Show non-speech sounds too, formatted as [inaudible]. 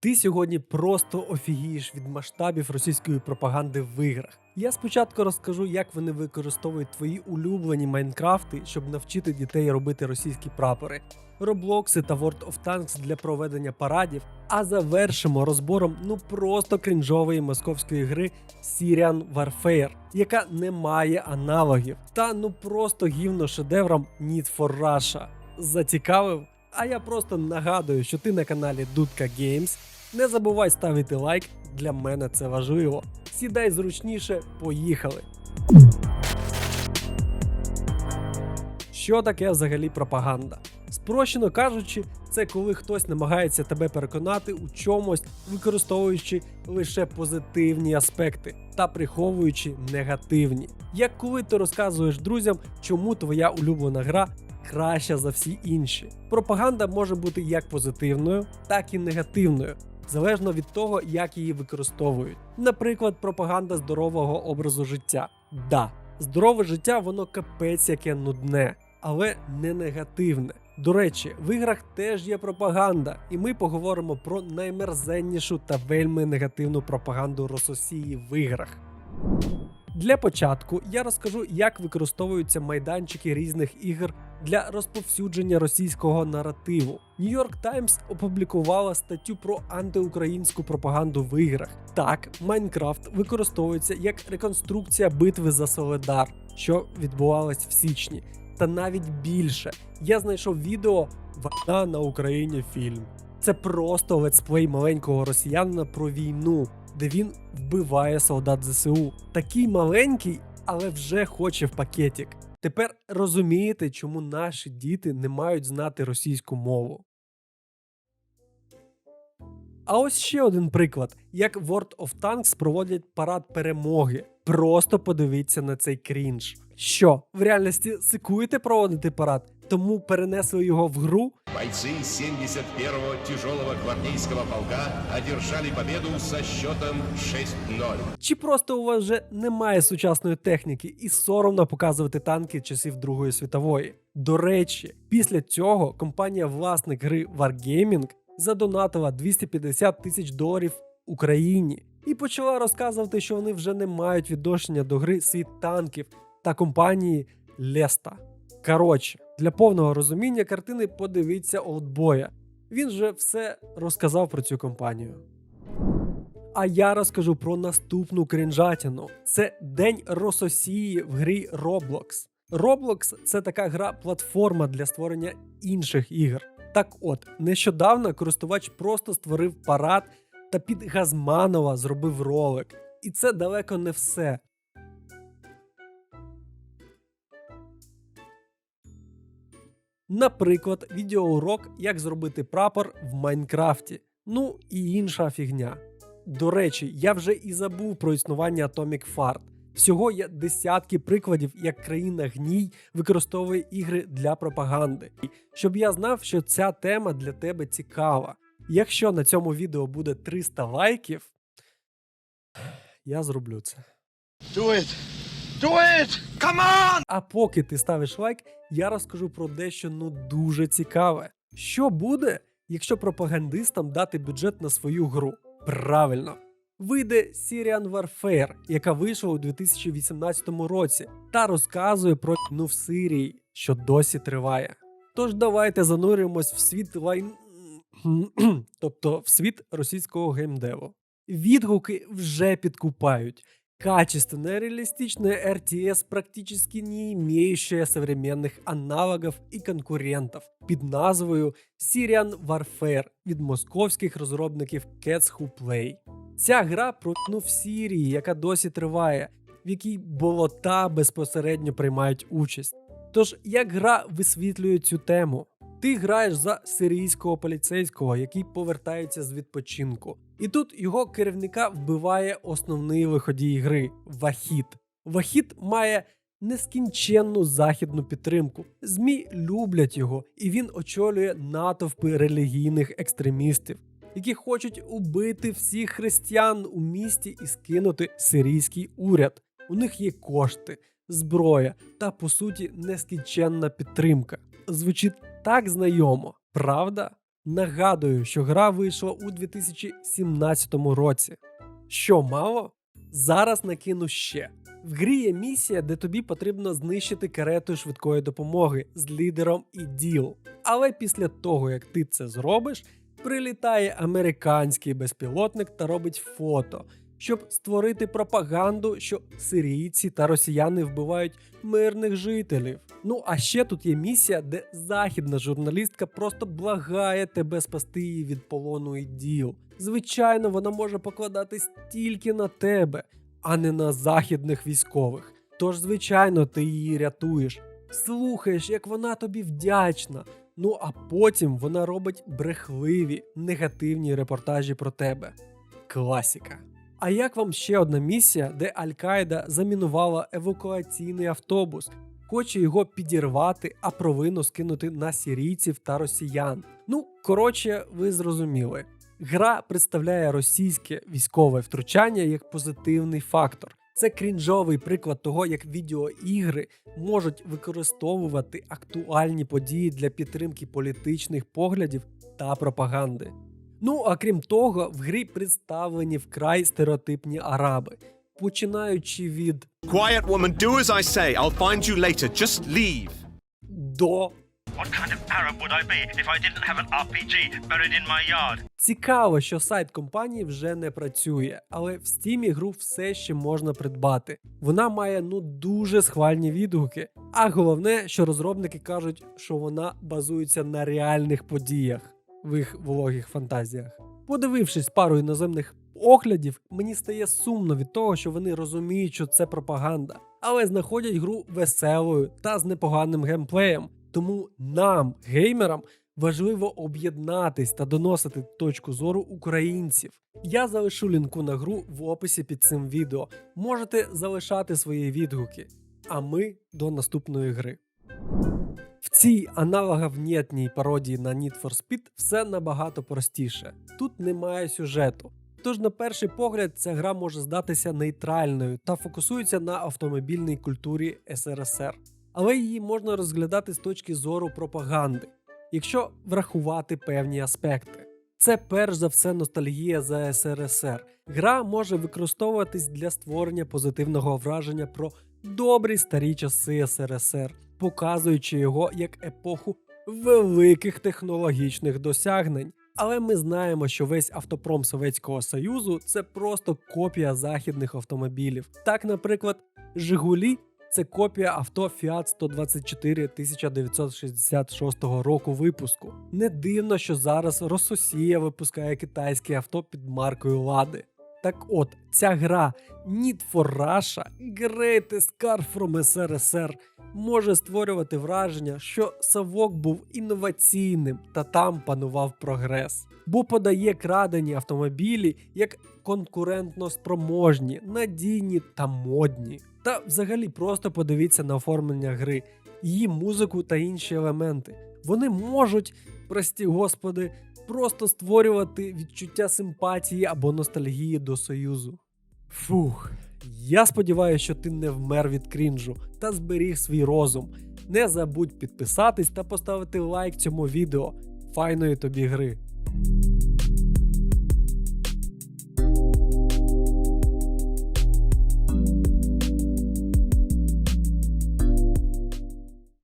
Ти сьогодні просто офігієш від масштабів російської пропаганди в іграх. Я спочатку розкажу, як вони використовують твої улюблені Майнкрафти, щоб навчити дітей робити російські прапори, Роблокси та World of Tanks для проведення парадів, а завершимо розбором ну просто крінжової московської гри Syrian Warfare, яка не має аналогів, та ну просто гівно шедевром Need for Russia. Зацікавив? А я просто нагадую, що ти на каналі Дудка Games. Не забувай ставити лайк, для мене це важливо. Сідай зручніше, поїхали. Що таке взагалі пропаганда? Спрощено кажучи, це коли хтось намагається тебе переконати у чомусь, використовуючи лише позитивні аспекти та приховуючи негативні. Як коли ти розказуєш друзям, чому твоя улюблена гра краща за всі інші. Пропаганда може бути як позитивною, так і негативною, залежно від того, як її використовують. Наприклад, пропаганда здорового образу життя. Да, здорове життя воно капець яке нудне, але не негативне. До речі, в іграх теж є пропаганда, і ми поговоримо про наймерзеннішу та вельми негативну пропаганду Рососії в іграх. Для початку я розкажу, як використовуються майданчики різних ігор для розповсюдження російського наративу. York Times опублікувала статтю про антиукраїнську пропаганду в іграх. Так, Майнкрафт використовується як реконструкція битви за Соледар, що відбувалась в січні. Та навіть більше я знайшов відео Війна на Україні фільм. Це просто летсплей маленького росіянина про війну, де він вбиває солдат ЗСУ. Такий маленький, але вже хоче в пакетик. Тепер розумієте, чому наші діти не мають знати російську мову. А ось ще один приклад: як World of Tanks проводять парад перемоги. Просто подивіться на цей крінж. Що, в реальності сикуєте проводити парад, тому перенесли його в гру? Бойцы 71-го тяжелого гвардейского полка одержали победу со счетом 6-0. Чи просто у вас вже немає сучасної техніки і соромно показувати танки часів Другої світової? До речі, після цього компанія власник гри Wargaming задонатила 250 тисяч доларів Україні і почала розказувати, що вони вже не мають відношення до гри світ танків та компанії Леста. Коротше, для повного розуміння картини подивіться Олдбоя. Він же все розказав про цю компанію. А я розкажу про наступну крінжатіну. Це День Рососії в грі Roblox. Roblox – це така гра-платформа для створення інших ігор. Так от, нещодавно користувач просто створив парад та під Газманова зробив ролик. І це далеко не все. Наприклад, відеоурок, як зробити прапор в Майнкрафті. Ну і інша фігня. До речі, я вже і забув про існування Atomic Fart. Всього є десятки прикладів, як країна гній використовує ігри для пропаганди. Щоб я знав, що ця тема для тебе цікава. Якщо на цьому відео буде 300 лайків, я зроблю це. Do it! Do it! Come on! А поки ти ставиш лайк, я розкажу про дещо ну дуже цікаве. Що буде, якщо пропагандистам дати бюджет на свою гру? Правильно, вийде Syrian Warfare, яка вийшла у 2018 році, та розказує про війну в Сирії, що досі триває. Тож давайте занурюємось в світ лайн... [clears throat] тобто в світ російського геймдеву. Відгуки вже підкупають. Качественная реалистичная RTS, практически не имеющая современных аналогов і конкурентів під назвою Syrian Warfare від московських розробників Cats Who Play. Ця гра про війну в Сірії, яка досі триває, в якій болота безпосередньо приймають участь. Тож, як гра висвітлює цю тему? Ти граєш за сирійського поліцейського, який повертається з відпочинку. І тут його керівника вбиває основний виходій гри Вахід. Вахід має нескінченну західну підтримку. ЗМІ люблять його, і він очолює натовпи релігійних екстремістів, які хочуть убити всіх християн у місті і скинути сирійський уряд. У них є кошти, зброя та, по суті, нескінченна підтримка. Звучить так знайомо, правда? Нагадую, що гра вийшла у 2017 році. Що мало? Зараз накину ще. В грі є місія, де тобі потрібно знищити карету швидкої допомоги з лідером і діл. Але після того, як ти це зробиш, прилітає американський безпілотник та робить фото, щоб створити пропаганду, що сирійці та росіяни вбивають мирних жителів. Ну а ще тут є місія, де західна журналістка просто благає тебе спасти її від полону і діл. Звичайно, вона може покладатись тільки на тебе, а не на західних військових. Тож, звичайно, ти її рятуєш, слухаєш, як вона тобі вдячна. Ну а потім вона робить брехливі негативні репортажі про тебе. Класіка. А як вам ще одна місія, де Аль-Каїда замінувала евакуаційний автобус, хоче його підірвати, а провину скинути на сірійців та росіян? Ну, коротше, ви зрозуміли. Гра представляє російське військове втручання як позитивний фактор. Це крінжовий приклад того, як відеоігри можуть використовувати актуальні події для підтримки політичних поглядів та пропаганди. Ну а крім того, в грі представлені вкрай стереотипні араби, починаючи від Quiet woman, do as I say. I'll find you later. Just leave. до What kind of Arab would I be if I didn't have an RPG buried in my yard? Цікаво, що сайт компанії вже не працює, але в Steam гру все ще можна придбати. Вона має ну дуже схвальні відгуки. А головне, що розробники кажуть, що вона базується на реальних подіях в їх вологих фантазіях. Подивившись пару іноземних оглядів, мені стає сумно від того, що вони розуміють, що це пропаганда, але знаходять гру веселою та з непоганим геймплеєм. Тому нам, геймерам, важливо об'єднатись та доносити точку зору українців. Я залишу лінку на гру в описі під цим відео. Можете залишати свої відгуки. А ми до наступної гри. В цій аналоговнєтній пародії на Need for Speed все набагато простіше. Тут немає сюжету. Тож, на перший погляд, ця гра може здатися нейтральною та фокусується на автомобільній культурі СРСР. Але її можна розглядати з точки зору пропаганди, якщо врахувати певні аспекти. Це перш за все ностальгія за СРСР. Гра може використовуватись для створення позитивного враження про добрі старі часи СРСР, показуючи його як епоху великих технологічних досягнень. Але ми знаємо, що весь автопром Совєтського Союзу це просто копія західних автомобілів. Так, наприклад, Жигулі це копія авто Fiat 124 1966 року випуску. Не дивно, що зараз Рососія випускає китайське авто під маркою Лади. Так от, ця гра Need for Russia Greatest Car from SRSR може створювати враження, що Савок був інноваційним та там панував прогрес, бо подає крадені автомобілі як конкурентно спроможні, надійні та модні. Та взагалі просто подивіться на оформлення гри, її музику та інші елементи. Вони можуть, прості господи, просто створювати відчуття симпатії або ностальгії до Союзу. Фух. Я сподіваюся, що ти не вмер від крінжу та зберіг свій розум. Не забудь підписатись та поставити лайк цьому відео. Файної тобі гри!